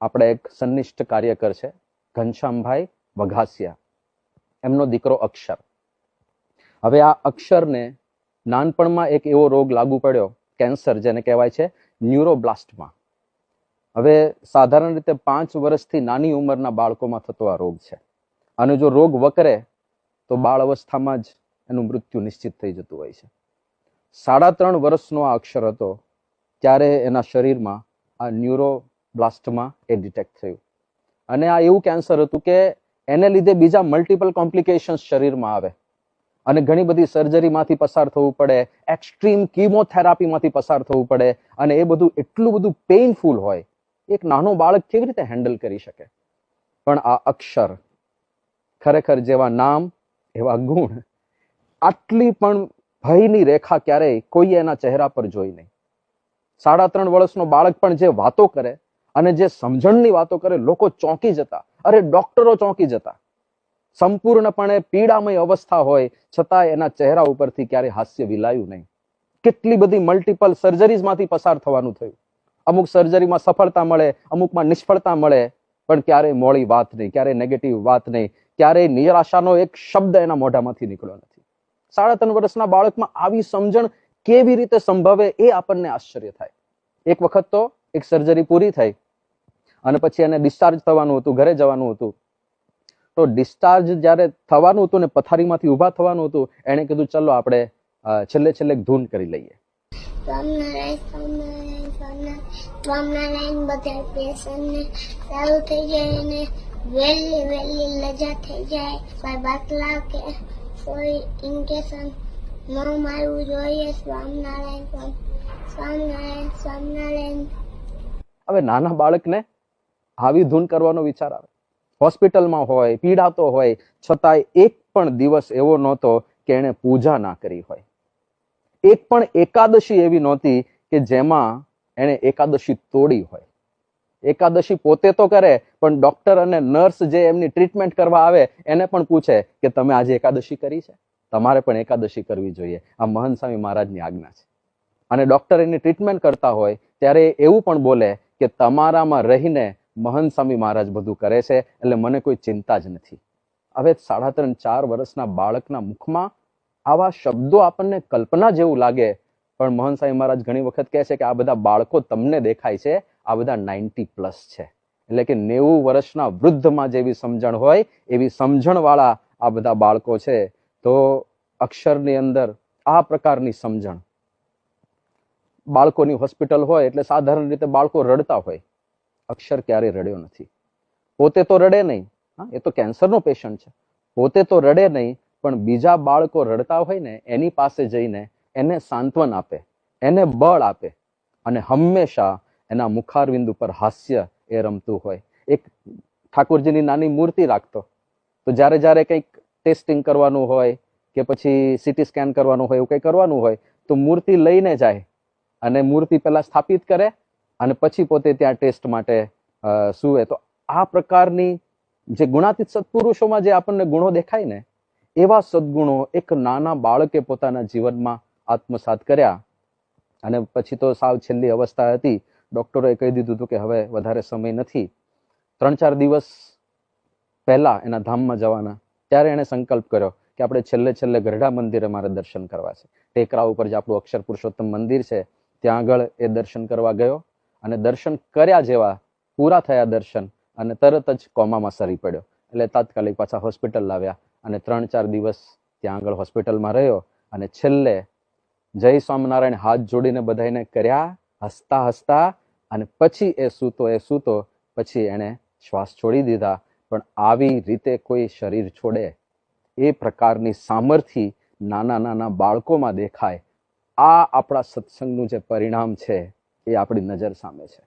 આપણે એક સંનિષ્ઠ કાર્યકર છે, ઘનશ્યામભાઈ વઘાસિયા. એમનો દીકરો અક્ષર. હવે આ અક્ષરને નાનપણમાં એક એવો રોગ લાગુ પડ્યો, કેન્સર જેને કહેવાય છે, ન્યુરોબ્લાસ્ટમાં. હવે સાધારણ રીતે પાંચ વર્ષથી નાની ઉંમરના બાળકોમાં થતો આ રોગ છે. અને જો રોગ વકરે, તો બાળ અવસ્થામાં જ એનું મૃત્યુ નિશ્ચિત થઈ જતું હોય છે. સાડા ત્રણ વર્ષનો આ અક્ષર હતો, ત્યારે એના શરીરમાં આ ન્યુરોબ્લાસ્ટમાં એ ડિટેક્ટ થયું. અને આ એવું કેન્સર હતું કે એને લીધે બીજા મલ્ટિપલ કોમ્પ્લિકેશન્સ શરીરમાં આવે. અને ઘણી બધી સર્જરીમાંથી પસાર થવું પડે એક્સ્ટ્રીમ કીમોથેરાપીમાંથી પસાર થવું પડે, અને એ બધું એટલું બધું પેઇનફુલ હોય, એક નાનો બાળક કેવી રીતે હેન્ડલ કરી શકે? પણ આ અક્ષર, ખરેખર જેવા નામ, એવા ગુણ, આટલી પણ ભયની રેખા ક્યારેય કોઈ એના ચહેરા પર જોઈ નહીં. સાડા ત્રણ વર્ષનો બાળક પણ જે વાતો કરે અને જે સમજણની વાતો કરે, લોકો ચોંકી જતા. અરે, ડોક્ટરો ચોંકી જતા. સંપૂર્ણપણે પીડામય અવસ્થા હોય છતાં એના ચહેરા ઉપરથી ક્યારેય હાસ્ય વિલાયું નહીં. કેટલી બધી મલ્ટિપલ સર્જરીઝમાંથી પસાર થવાનું થયું. અમુક સર્જરીમાં સફળતા મળે, અમુકમાં નિષ્ફળતા મળે, પણ ક્યારેય મોડી વાત નહીં, ક્યારેય નેગેટિવ વાત નહીં, ક્યારેય નિરાશાનો એક શબ્દ એના મોઢામાંથી નીકળ્યો નથી. સાડા ત્રણ વર્ષના બાળકમાં આવી સમજણ કેવી રીતે સંભવે એ આપણને આશ્ચર્ય થાય. એક વખત તો એક સર્જરી પૂરી થઈ અને પછી એને ડિસ્ચાર્જ થવાનું હતું, ઘરે જવાનું હતું. તો ડિસ્ચાર્જ જ્યારે થવાનું હતું ને પથારીમાંથી ઊભા થવાનું હતું, એણે કીધું, ચલો આપણે છેલ્લે છેલ્લે ધૂન કરી લઈએ. બધા સ્વામિનારાયણ સ્વામિનારાયણ સ્વામિનારાયણ હવે નાના બાળકને આવી ધૂન કરવાનો વિચાર આવે. હોસ્પિટલમાં હોય, પીડાતો હોય, છતાંય એક પણ દિવસ એવો નહોતો કે એણે પૂજા ના કરી હોય. એક પણ એકાદશી એવી નહોતી કે જેમાં એણે એકાદશી તોડી હોય. એકાદશી પોતે તો કરે, પણ ડોક્ટર અને નર્સ જે એમની ટ્રીટમેન્ટ કરવા આવે, એને પણ પૂછે કે તમે આજે એકાદશી કરી છે? તમારે પણ એકાદશી કરવી જોઈએ. આ મહંત સ્વામી મહારાજની આજ્ઞા છે. અને ડોક્ટર એની ટ્રીટમેન્ટ કરતા હોય, ત્યારે એવું પણ બોલે કે તમારામાં રહીને મહંત સ્વામી મહારાજ બધું કરે છે એટલે મને કોઈ ચિંતા જ નથી. હવે સાડા ત્રણ, ચાર વર્ષના બાળકના મુખમાં આવા શબ્દો આપણને કલ્પના જેવું લાગે. પણ મહંત સ્વામી મહારાજ ઘણી વખત કહે છે કે આ બધા બાળકો તમને દેખાય છે, આ બધા નાઇન્ટી પ્લસ છે. એટલે કે નેવું વર્ષના વૃદ્ધમાં જેવી સમજણ હોય, એવી સમજણવાળા આ બધા બાળકો છે. તો અક્ષરની અંદર આ પ્રકારની સમજણ બાળકોની હોસ્પિટલ હોય એટલે સાધારણ રીતે બાળકો રડતા હોય. અક્ષર ક્યારેય રડ્યો નથી. પોતે તો રડે નહીં. હા, એ તો કેન્સરનો પેશન્ટ છે. પોતે તો રડે નહીં, પણ બીજા બાળકો રડતા હોય ને, એની પાસે જઈને એને સાંત્વન આપે, એને બળ આપે અને હંમેશા એના મુખારવિંદ ઉપર હાસ્ય એ રમતું હોય. એક ઠાકોરજીની નાની મૂર્તિ રાખતો. તો જ્યારે જ્યારે કંઈક ટેસ્ટિંગ કરવાનું હોય કે પછી સીટી સ્કેન કરવાનું હોય એવું કંઈ કરવાનું હોય, તો મૂર્તિ લઈને જાય. અને મૂર્તિ પહેલાં સ્થાપિત કરે અને પછી પોતે ત્યાં ટેસ્ટ માટે સુવે. તો આ પ્રકારની જે ગુણાતીત સત્પુરુષોમાં જે આપણને ગુણો દેખાય ને, એવા સદગુણો એક નાના બાળકે પોતાના જીવનમાં આત્મસાત કર્યા. અને પછી તો સાવ છેલ્લી અવસ્થા હતી. ડોક્ટરોએ કહી દીધું હતું કે હવે વધારે સમય નથી. ત્રણ ચાર દિવસ પહેલા એના ધામમાં જવાના. ત્યારે એણે સંકલ્પ કર્યો કે આપણે છેલ્લે છેલ્લે ગરડા મંદિરે મારે દર્શન કરવા છે. ટેકરા ઉપર જે આપણું અક્ષર પુરુષોત્તમ મંદિર છે ત્યાં આગળ એ દર્શન કરવા ગયો અને દર્શન કર્યા જેવા પૂરા થયા દર્શન અને તરત જ કોમામાં સરી પડ્યો. એટલે તાત્કાલિક પાછા હોસ્પિટલ લાવ્યા અને ત્રણ ચાર દિવસ ત્યાં આગળ હોસ્પિટલમાં રહ્યો અને છેલ્લે જય સ્વામિનારાયણ હાથ જોડીને બધાને કર્યા, હસતા હસતા અને પછી એ સૂતો એ સૂતો પછી એણે શ્વાસ છોડી દીધા. પણ આવી રીતે કોઈ શરીર છોડે એ પ્રકારની સામર્થ્ય નાના નાના બાળકોમાં દેખાય આ આપણા સત્સંગનું જે પરિણામ છે એ આપણી નજર સામે છે.